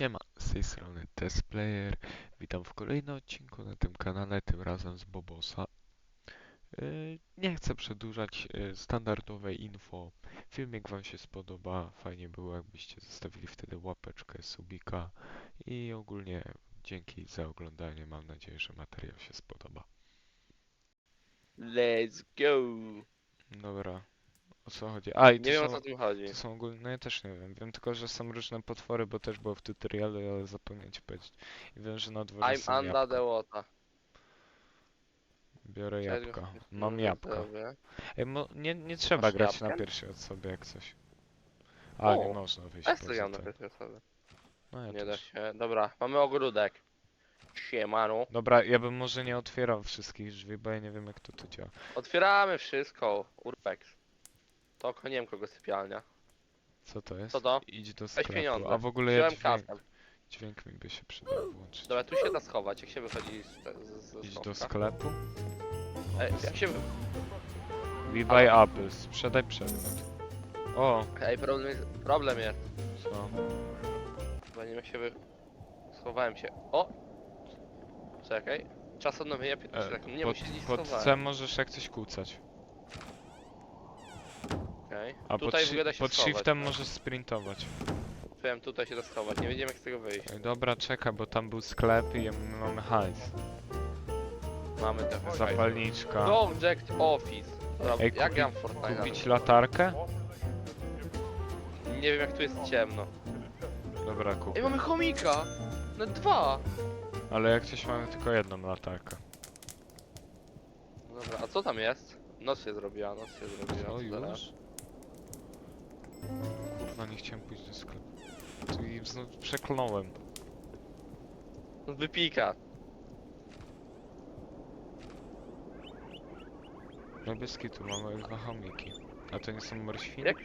Siema, z tej strony Testplayer. Witam w kolejnym odcinku na tym kanale, tym razem z Bobosa. Yy, Nie chcę przedłużać yy, standardowe info. Filmik Wam się spodoba, fajnie było jakbyście zostawili wtedy łapeczkę, subika i ogólnie dzięki za oglądanie. Mam nadzieję, że materiał się spodoba. Let's go! Dobra, o co chodzi? A, i to Nie wiem o są, co tym chodzi. to są ogólnie, no ja też nie wiem. Wiem tylko, że są różne potwory, bo też było w tutorialu, ale zapomniałem ci powiedzieć. I wiem, że na dworze są I'm under jabłka. the water. Biorę Czekaj, jabłka. Mam jabłka. Ej, mo, nie, nie trzeba Masz grać na pierwszej osobie jak coś. A, nie O, można wyjść poza gram na pierwszej osobie. No ja Nie da też. się. Dobra, mamy ogródek. Siemano. Dobra, ja bym może nie otwierał wszystkich drzwi, bo ja nie wiem jak to tu działa. Otwieramy wszystko. Urbex. To nie wiem kogo sypialnia. Co to jest? Co to? Idź do Weź sklepu. pieniądze. A w ogóle ja Wziąłem dźwięk, dźwięk mi by się przydał włączyć. Dobra, tu się da schować. Jak się wychodzi z, te- z, z Idź schowka? do sklepu. Ej, jak się... wy- We buy apples. Sprzedaj przedmiot. O, Ej, problem jest... Problem jest. co? Chyba nie wiem jak się wy... Schowałem się. O! Czekaj. Czas odnowienia 15 E, sekund. Nie, pod, bo się gdzieś pod schowałem. C możesz jak coś kłócać. Okej. A pod, Tutaj shi- da się pod schować. shiftem możesz sprintować. Wiem, tutaj się da schować. Nie wiedziałem jak z tego wyjść. Ej, dobra, czekaj, bo tam był sklep i my mamy hajs. Mamy trochę Zapalniczka. Object Office. Dobra, Ej, jak kupi- gram w Fortnite? Kupić latarkę? Nie wiem jak tu jest ciemno. Dobra, kup. Ej, mamy chomika! No dwa! Ale jak coś mamy tylko jedną latarkę. Dobra, a co tam jest? Noc się zrobiła, noc się zrobiła. Co teraz? Kurwa, nie chciałem pójść do sklepu. Tu i znów przekląłem. No Wypika. No bez kitu, mamy dwa chomiki. A to nie są morświny? Jak?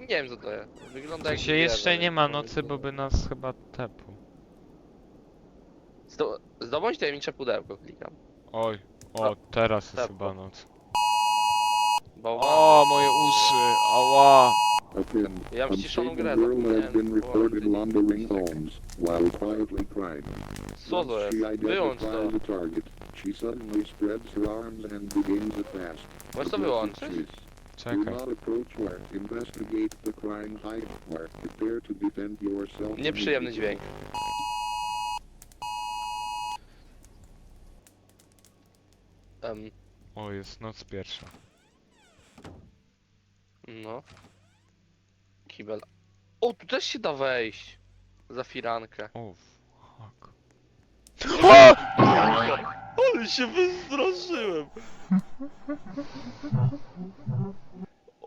Nie wiem co to jest. Wygląda jak się zwierzę, jeszcze nie ma nocy, bo by nas chyba tepł. Zdo zdobądź tajemnicze pudełko, klikam. Oj, o, teraz jest chyba noc. Bałwan. O, moje uszy, ała! Ja mam ściszoną grę, zapomniałem. Co to jest? she Wyłącz to. identifies a target, she suddenly spreads her arms and begins a fast. Możesz to wyłączyć? Czekaj. not approach where investigate the crime hide where prepare to defend yourself. Nieprzyjemny dźwięk. Em, O, jest noc pierwsza. No. Kibel. O, tu też się da wejść. Za firankę. O, fuck. Ale się wystraszyłem.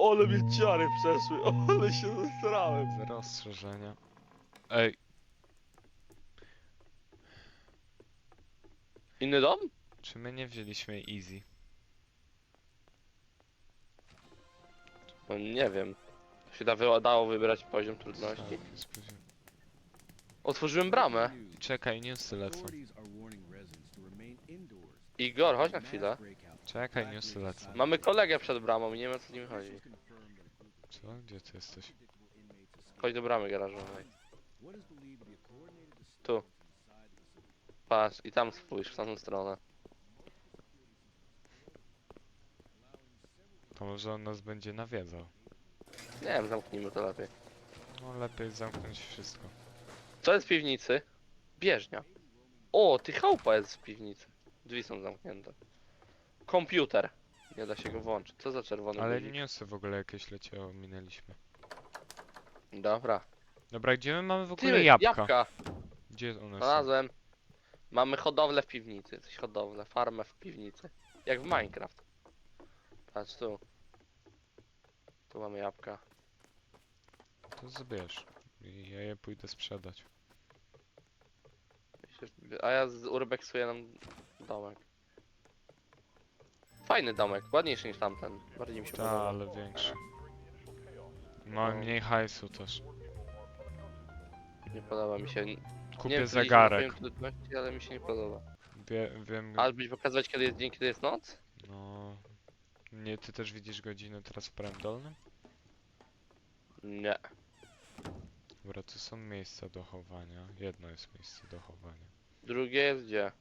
Ale mnie ciary przeszły. Ale się zestrałem. Zero ostrzeżenia. Ej, Inny dom? czy my nie wzięliśmy easy? No nie wiem. Się da, wy- dało wybrać poziom trudności. Tak, jest poziom. Otworzyłem bramę. Czekaj, newsy lecą. Igor, chodź na chwilę. Czekaj, newsy lecą. Mamy kolegę przed bramą i nie wiem o co z nim chodzi. Co? Gdzie ty jesteś? Chodź do bramy garażowej. Tu. Patrz, i tam spójrz w tamtą stronę. To może on nas będzie nawiedzał. Nie wiem, zamknijmy to lepiej. No lepiej zamknąć wszystko. Co jest w piwnicy? Bieżnia. O, ty chałupa jest w piwnicy. Drzwi są zamknięte. Komputer. Nie da się go włączyć. Co za czerwony Ale guzik? newsy w ogóle jakieś leciało, minęliśmy. Dobra. Dobra, gdzie my mamy w ogóle Ty, jabłka? jabłka. Gdzie one są? Znalazłem. Mamy hodowlę w piwnicy. Coś hodowlę, farmę w piwnicy. Jak w Minecraft. Patrz tu. Tu mamy jabłka. To zbierz. I ja je pójdę sprzedać. A ja z urbexuję nam domek. Fajny domek, ładniejszy niż tamten. Bardziej mi się Ta, podoba. ale większy. Mamy No. mniej hajsu też. Nie podoba mi się. nie Kupię wiem, czy zegarek. na trudności, ale mi się nie podoba. Wie, wiem. Ale byś pokazywać kiedy jest dzień, kiedy jest noc? No. Nie, ty też widzisz godzinę teraz w prawym dolnym? Nie. Dobra, tu są miejsca do chowania. Jedno jest miejsce do chowania. Drugie jest gdzie?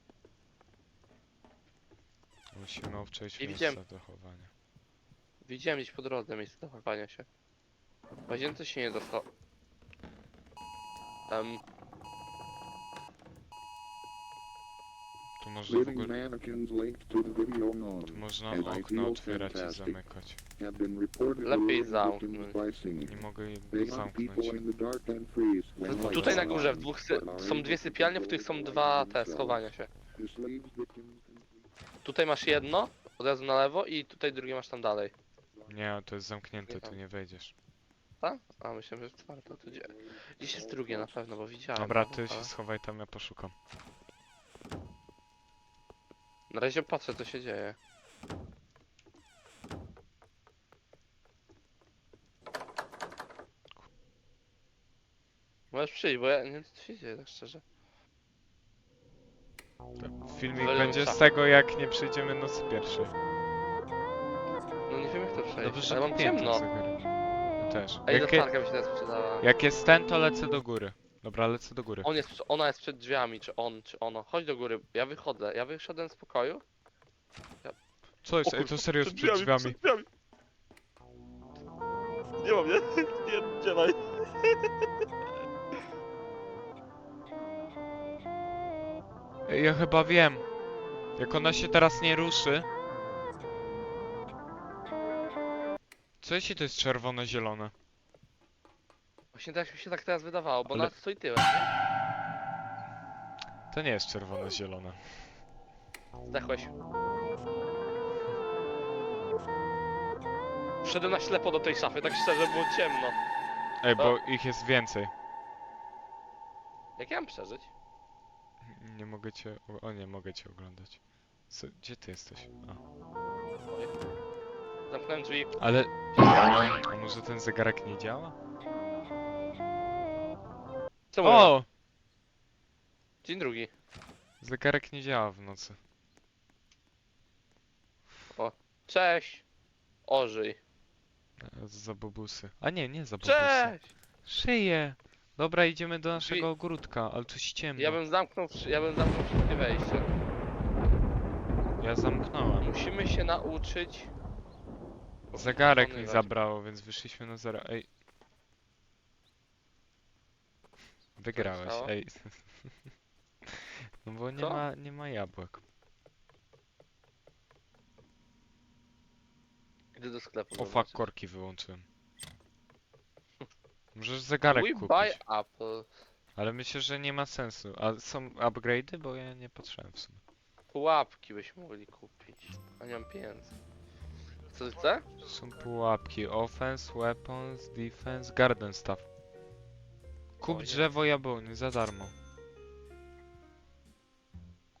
Musimy obczaić Nie miejsca widziałem. do chowania. Widziałem gdzieś po drodze miejsce do chowania się. W łazience się nie dostał. Um, Tu można w Living ogóle... mannequins linked to the video known Tu można as otwierać i fantastic zamykać. have been reported Lepiej luring zamknąć. victims by singing. Nie mogę They hunt zamknąć. people in the dark and freeze when lights tutaj na are górze w on, dwóch sy but are są able dwie to sypialnie, w których są control dwa te themselves. schowania się. Victims Tutaj masz jedno, od razu na lewo i tutaj drugie masz tam dalej. Nie, to jest zamknięte, tu nie wejdziesz. Tak? A myślałem, że jest czwarte, to gdzie? Gdzieś jest drugie na pewno, bo widziałem. Dobra, ty się schowaj tam, ja poszukam. Na razie patrzę co się dzieje. Możesz przyjść, bo ja nie wiem co się dzieje, tak szczerze. Filmik Ale będzie z tego, jak nie przyjdziemy nocy pierwszej. No nie wiem jak to przejść, Dobrze, że ale mam ciemno. Ja też. A ile Jak, je, tarka mi się teraz sprzedała? jak jest ten, to lecę do góry. Dobra, lecę do góry. On jest, ona jest przed drzwiami, czy on, czy ono. Chodź do góry, ja wychodzę. Ja wyszedłem z pokoju. Co jest? O Ej, to kurwa, serio jest przed drzwiami. przed drzwiami. Nie mam, nie? Nie, działaj. Ej, ja chyba wiem. Jak ona się teraz nie ruszy. Co jeśli to jest czerwone-zielone? Właśnie tak mi się tak teraz wydawało, bo Ale- ona stoi tyłem, nie? To nie jest czerwone-zielone. Zdechłeś. Wszedłem na ślepo do tej szafy, tak szczerze, było ciemno. Ej, bo ich jest więcej. Jak ja mam przeżyć? Nie mogę cię... O, o nie, mogę cię oglądać. Co, gdzie ty jesteś? A. Zamknąłem drzwi. Ale... A może ten zegarek nie działa? Co mówię? O! Dzień drugi. Zegarek nie działa w nocy. Cześć. Ożyj. E, Za bobusy. A nie, nie za bobusy. Cześć! Szyję! Dobra, idziemy do naszego ogródka, ale tu jest ciemno. Ja bym zamknął, wszy- ja bym zamknął wszystkie wejścia. Ja zamknąłem. Musimy się nauczyć... Zegarek mi zabrało, więc wyszliśmy na zero. Ej. Wygrałeś, stało? ej. No bo nie Co? ma, nie ma jabłek. Idę do sklepu. O fuck, zobaczyć. korki wyłączyłem. Możesz zegarek We kupić. buy Apple. Ale myślę, że nie ma sensu. A są upgrade'y? Bo ja nie patrzyłem w sumie. Pułapki byśmy mogli kupić. A nie mam pieniędzy. Co ty chce? Są pułapki. Offense, weapons, defense, garden stuff. Kup drzewo jabłony za darmo.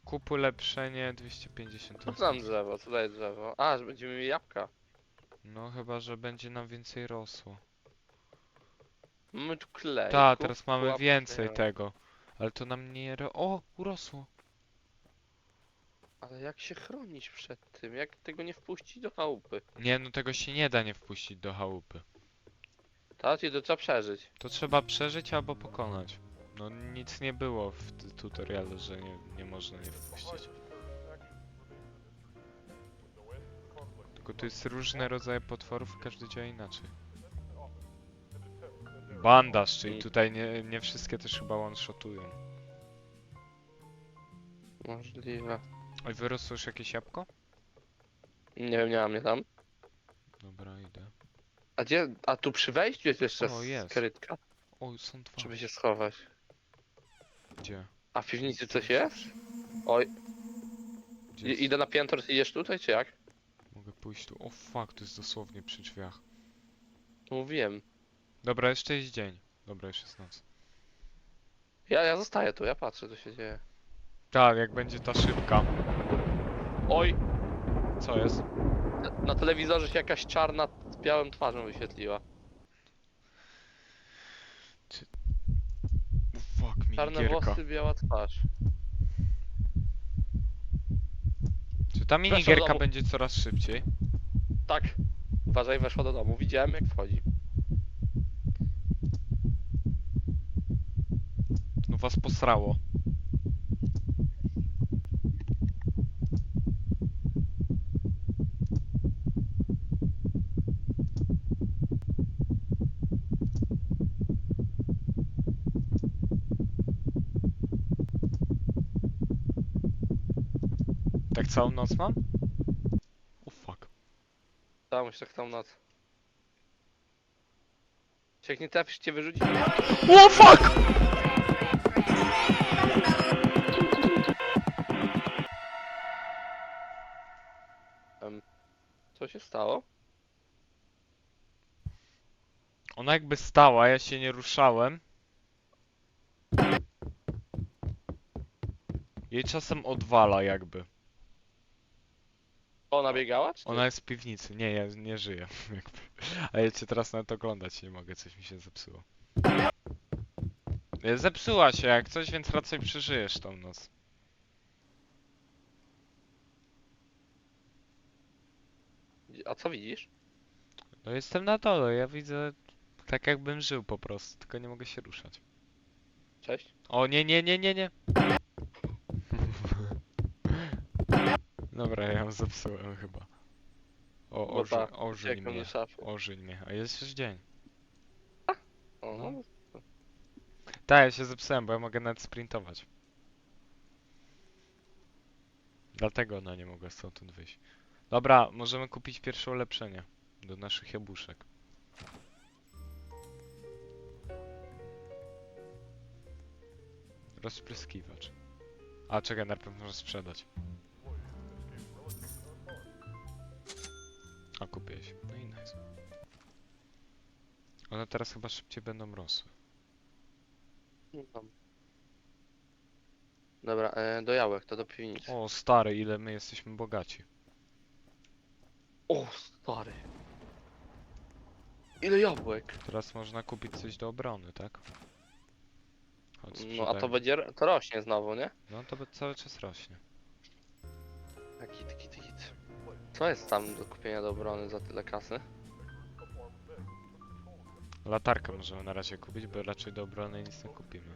Kup ulepszenie 250 Co tam drzewo? Co daje drzewo? A, że będziemy mieli jabłka. No chyba, że będzie nam więcej rosło. Mamy tu klej. Ta, kup teraz mamy pułapkę, więcej tego. Ale to nam nie... ro- O, urosło. Ale jak się chronić przed tym? Jak tego nie wpuścić do chałupy? Nie, no tego się nie da nie wpuścić do chałupy. Tak, i to trzeba przeżyć. To trzeba przeżyć albo pokonać. No nic nie było w t- tutorialu, że nie, nie można nie wpuścić. Tylko to jest różne rodzaje potworów i każdy działa inaczej. Bandaż, czyli I- tutaj nie, nie wszystkie też chyba one-shotują. Możliwe. Oj, wyrosło już jakieś jabłko? Nie wiem, nie mam mnie tam. Dobra, idę. A gdzie? A tu przy wejściu jest jeszcze O, jest. skrytka, Oj, są dwa. żeby się schować. Gdzie? A w piwnicy coś jest? Oj, Gdzie i- jest? idę na piętro, ty idziesz tutaj, czy jak? Mogę pójść tu. O fuck, to jest dosłownie przy drzwiach. Mówiłem. Dobra, jeszcze jest dzień. Dobra, już jest noc. Ja, ja zostaję tu, ja patrzę, co się dzieje. Tak, jak będzie ta szybka. Oj, Co jest? na- na telewizorze się jakaś czarna białą twarzą wyświetliła. Fuck, Czarne minigierka. włosy, biała twarz. Czy ta do minigierka domu. będzie coraz szybciej? Tak. Uważaj, weszła do domu. Widziałem jak wchodzi. was posrało. Całą noc mam? O fuck. Tam już tak tam noc. Czy Jak nie trafisz, cię wyrzuci. O fuck! Co się stało? Ona jakby stała, ja się nie ruszałem. Jej czasem odwala jakby. Ona biegała? Czy Ona jest w piwnicy. Nie, ja nie żyję. Jakby. A ja cię teraz nawet oglądać nie mogę, coś mi się zepsuło. E, Zepsuła się jak coś, więc raczej przeżyjesz tą noc. ty? A co widzisz? No jestem na dole, ja widzę tak jakbym żył po prostu, tylko nie mogę się ruszać. Cześć. O nie, nie, nie, nie, nie. Dobra, ja ją zepsułem chyba. O, oży, tak, ożyń mnie, do szafy. ożyń mnie. A jest już dzień. O, no. no. Tak, ja się zepsułem, bo ja mogę nawet sprintować. Dlatego ona nie mogła stamtąd wyjść. Dobra, możemy kupić pierwsze ulepszenie do naszych jabłuszek. Rozpryskiwacz. A, czekaj, najpierw może sprzedać. Kupiłeś. No i nice. One teraz chyba szybciej będą rosły. No tam. Dobra, e, do jałek, to do piwnicy. O, stary, ile my jesteśmy bogaci. O, stary. Ile jabłek? Teraz można kupić coś do obrony, tak? Chodź, No a to będzie, to rośnie znowu, nie? No to cały czas rośnie. Git. Co jest tam do kupienia do obrony za tyle kasy? Latarkę możemy na razie kupić, bo raczej do obrony nic nie kupimy.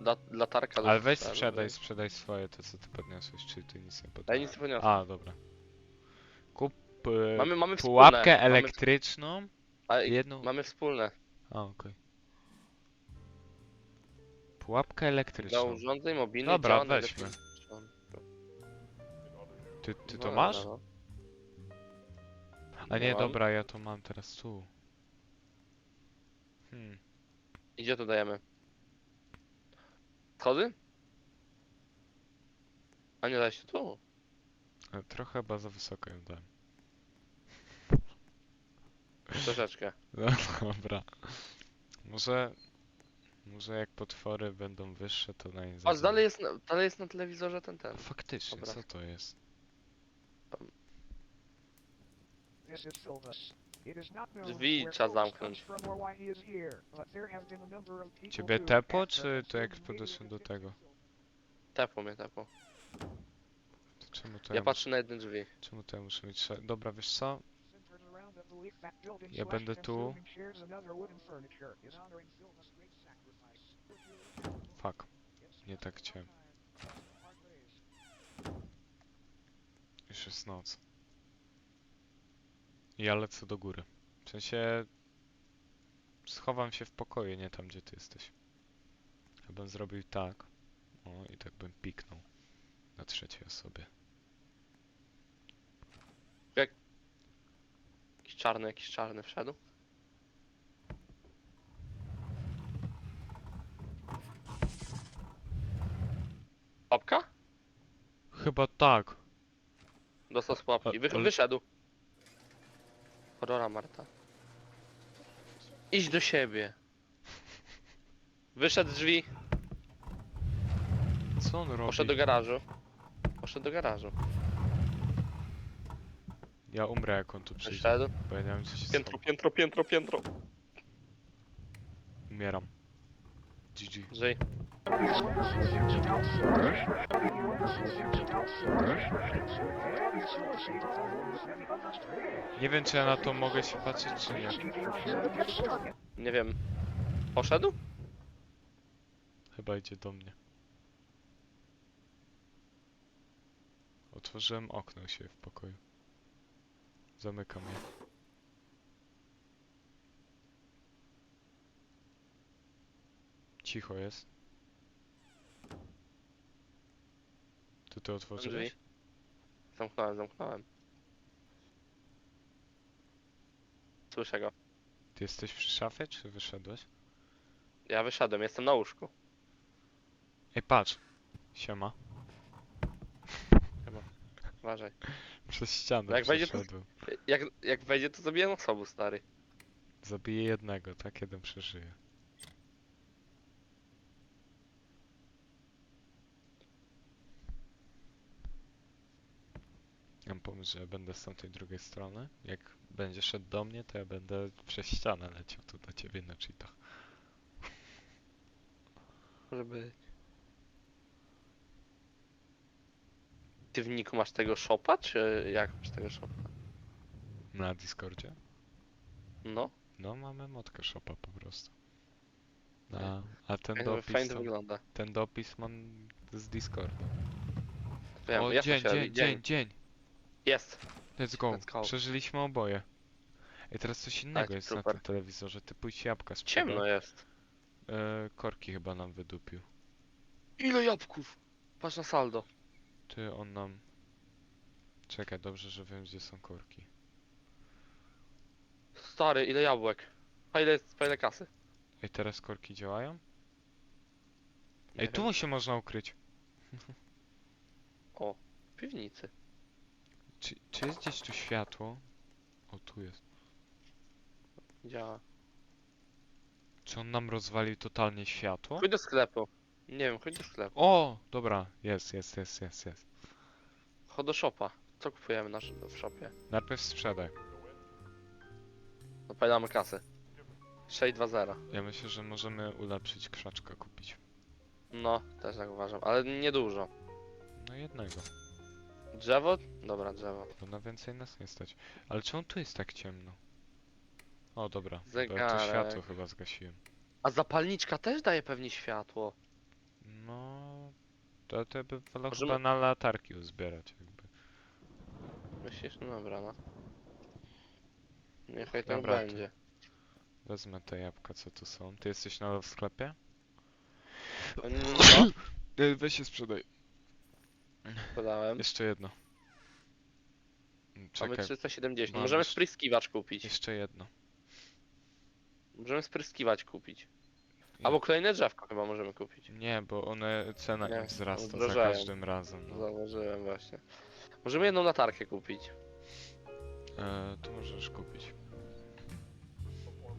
La, latarka do Ale weź sprzedaj, sprzedaj swoje, to co ty podniosłeś, czy ty nic nie Daj podniosłeś? nic nie podniosę. A, dobra. Kup e, Mamy, mamy wspólne. pułapkę mamy, elektryczną, jedną... mamy wspólne. A, okej. Pułapkę elektryczną. urządzeń mobilnych Dobra, działa weźmy. najlepiej. Ty, ty No to dobra, masz? no. A nie, mam. dobra, ja to mam teraz tu. Hmm. I Gdzie to dajemy? Schody? A nie da się tu. e, Trochę chyba za wysoko ją dałem. Troszeczkę. No dobra. Może... Może jak potwory będą wyższe, to na nie A dalej jest, na, dalej jest na telewizorze ten ten. Faktycznie, Dobra. co to jest? This is Silvus. It is not known Drzwi where trzeba Silvus zamknąć. comes from or why he is here, but there have been a number of people Ciebie who tepo, have czy to jak podeszłem do tego? Tepu mnie tepu. To czemu to Ja ja, patrzę na jedne drzwi. muszę, czemu to ja muszę mieć... sze- Dobra, wiesz co? Ja będę tu. Fuck. Nie tak chciałem. Już jest noc. Ja lecę do góry. W sensie... Schowam się w pokoju, nie tam, gdzie ty jesteś. Ja bym zrobił tak. O, i tak bym piknął. Na trzeciej osobie. Jakiś czarny, jakiś czarny wszedł. Papka? Chyba tak. Dostał z pułapki. Wy, ale- Wyszedł. Horrora Marta. Idź do siebie. Wyszedł z drzwi, Co on robi? poszedł do garażu. Poszedł do garażu. Ja umrę jak on tu przyjdzie. Wyszedł. Bo ja nie wiem co się Piętro, stało. piętro, piętro, piętro. Umieram. GG. Żyj. Nie wiem czy ja na to mogę się patrzeć czy nie. Nie wiem. Poszedł? Chyba idzie do mnie. Otworzyłem okno się w pokoju. Zamykam je. Cicho jest. To ty otworzyłeś? Drzwi. Zamknąłem, zamknąłem. Słyszę go. Ty jesteś przy szafie, czy wyszedłeś? Ja wyszedłem, jestem na łóżku. Ej, patrz! Siema. Uważaj. Przez ścianę Jak wejdzie, to- przeszedłem. Jak, jak wejdzie, to zabiję osobę, stary. Zabiję jednego, tak? Jeden przeżyje. Mam pomysł, że ja będę z tamtej drugiej strony. Jak będzie szedł do mnie, to ja będę przez ścianę leciał tu do ciebie na cheatach. Może być. Ty w niku masz tego shopa, czy jak masz tego shopa? Na Discordzie? No, No, mamy motkę shopa po prostu. A, a ten jakby dopis, fajnie to tam, wygląda. ten dopis mam z Discorda. Wiem, o, jest dzień, dzień, dzień, dzień. Jest. Let's go. Let's go. Przeżyliśmy oboje. Ej, teraz coś innego Tak, jest na super. tym telewizorze. Ty pójdź jabłka sprzedaj. Ciemno jest. E, korki chyba nam wydupił. Ile jabłków? Patrz na saldo. Ty, on nam... Czekaj, dobrze, że wiem, gdzie są korki. Stary, ile jabłek? A ile, a ile kasy? Ej, teraz korki działają? Nie Ej, wiem. tu się można ukryć. O, w piwnicy. Czy, czy jest gdzieś tu światło? O, tu jest. Działa. Czy on nam rozwalił totalnie światło? Chodź do sklepu. Nie wiem, chodź do sklepu. O, dobra, jest, jest, jest, jest, jest. Chodź do shopa. Co kupujemy na, sz- w shopie? Najpierw sprzedaj. Zapalamy kasy. 620. Ja myślę, że możemy ulepszyć krzaczka kupić. No, też tak uważam, ale niedużo. No jednego, Drzewo? Dobra, drzewo. bo na więcej nas nie stać. Ale czemu tu jest tak ciemno? O, dobra. Ja tu Zegarek. światło chyba zgasiłem. A zapalniczka też daje pewnie światło. No... To, to by wolał Możemy- chyba na latarki uzbierać jakby. Myślisz? No dobra, no. Niechaj tak Dobra, to- będzie. Wezmę te jabłka, co tu są. Ty jesteś nadal w sklepie? No, Weź się sprzedaj. Podałem. Jeszcze jedno. Mamy Czekaj, 370. mam Możemy jeszcze- spryskiwacz kupić. jeszcze jedno. Możemy spryskiwać kupić. Albo kolejne drzewko chyba możemy kupić. Nie, bo one, cena Nie, im wzrasta za każdym razem. No. Zauważyłem właśnie. Możemy jedną latarkę kupić. E, to możesz kupić.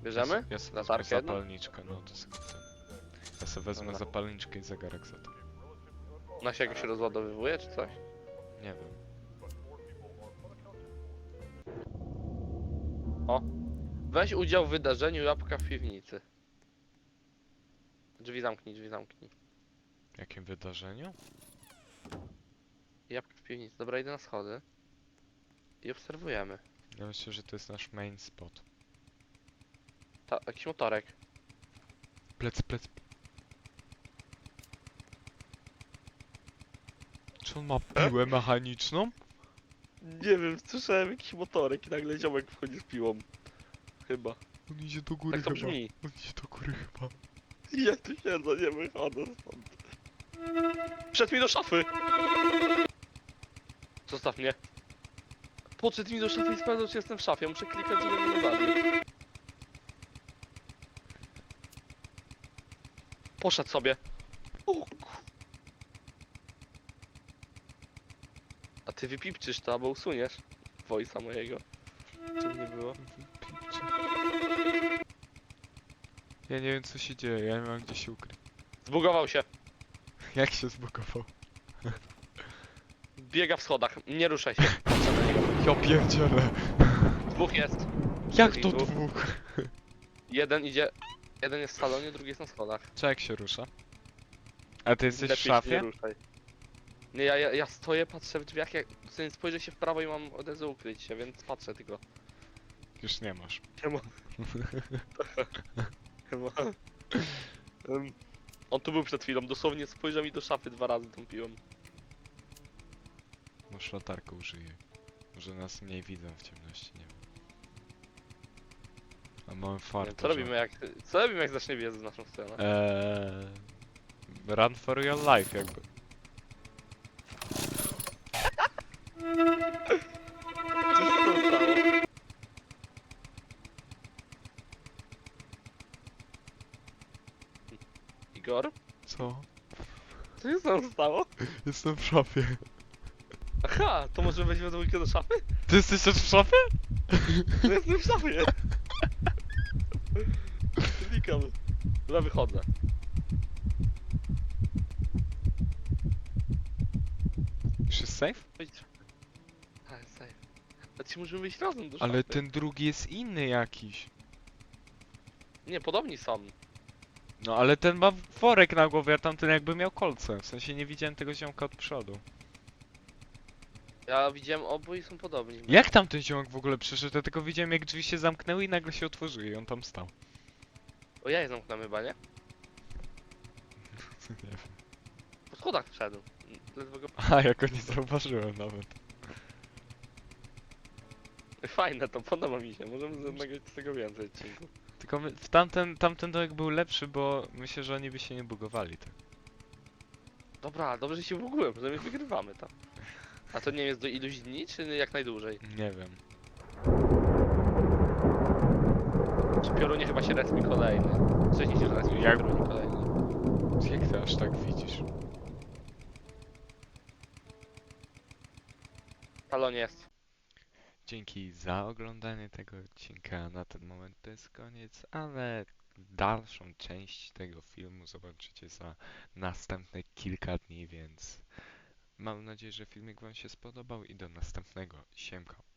Bierzemy? Ja, sobie Latarkę wezmę jedną? zapalniczkę, no to sobie. Ja sobie wezmę Dobra. zapalniczkę i zegarek za to. Ona się jakoś rozładowywuje czy coś? Nie wiem. Weź udział w wydarzeniu jabłka w piwnicy. Drzwi zamknij, drzwi zamknij. Jakim wydarzeniu? Jabłka w piwnicy. Dobra, idę na schody. I obserwujemy. Ja myślę, że to jest nasz main spot. Ta, jakiś motorek. Plec, plec. Czy on ma piłę mechaniczną? Nie wiem, słyszałem jakiś motorek i nagle ziomek wchodzi z piłą. Chyba. On idzie do góry Tak to chyba. brzmi. On idzie do góry chyba. Ja tu siedzę, nie wychodzę stąd. Przed mi do szafy! Zostaw mnie. Podszedł mi do szafy i sprawdzał, czy jestem w szafie. Muszę klikać, żeby mnie nie zabił. Poszedł sobie. O ku... A ty wypipczysz to, albo usuniesz voice'a mojego. Czym nie było? Ja nie wiem co się dzieje, ja nie mam gdzie się ukryć. Zbugował się. Jak się zbugował? Biega w schodach. Nie ruszaj się. Patrzę na niego. Ja pierdzielę. Dwóch jest. Jak to Dwóch. dwóch? Jeden idzie. Jeden jest w salonie, drugi jest na schodach. Czy jak się rusza? A ty jesteś w Lepiej się szafie? Nie, ruszaj. Nie ja, ja, ja stoję, patrzę w drzwiach, jak spojrzę się w prawo i mam od razu ukryć się, więc patrzę tylko. Już nie masz. Nie ma. Nie ma. Em, On tu był przed chwilą, dosłownie spojrzał mi do szafy dwa razy tą piłą. Może latarkę użyję. Może nas mniej widzą w ciemności, nie wiem. A mamy Nie farta, wiem, co że- robimy jak, co robimy jak zacznie biec w naszą stronę? Eee, run for your life jakby. Jestem w szafie. Aha, to może weźmy dwójkę do szafy? Ty jesteś też w szafie? To jestem w szafie. Znikam. Dobra, wychodzę. Już jest safe? Idź. A, jest safe. A ci możemy wyjść razem do szafy. Ale ten drugi jest inny jakiś. Nie, podobni są. No ale ten ma worek na głowie, a tamten jakby miał kolce. W sensie nie widziałem tego ziomka od przodu. Ja widziałem obu i są podobni. Jak tam ten ziomek w ogóle przyszedł? Ja tylko widziałem jak drzwi się zamknęły i nagle się otworzyły i on tam stał. O, ja je zamknąłem chyba, nie? nie wiem. Po schodach wszedł. Ledwo go... A, jako nie zauważyłem nawet. Fajne to, podoba mi się. Możemy nagrać z tego więcej odcinków. Tylko my, w tamten, tamten dołek był lepszy, bo myślę, że oni by się nie bugowali tak. Dobra, dobrze że się bugłem, że my wygrywamy tam. A to nie wiem, jest do iluś dni, czy jak najdłużej? Nie wiem. Czy piorunie chyba się respi kolejny? Wcześniej się respi Jak- piorunie kolejny. Jak ty aż tak widzisz? Talon jest. Dzięki za oglądanie tego odcinka. Na ten moment to jest koniec, ale dalszą część tego filmu zobaczycie za następne kilka dni, więc mam nadzieję, że filmik Wam się spodobał i do następnego. Siemka.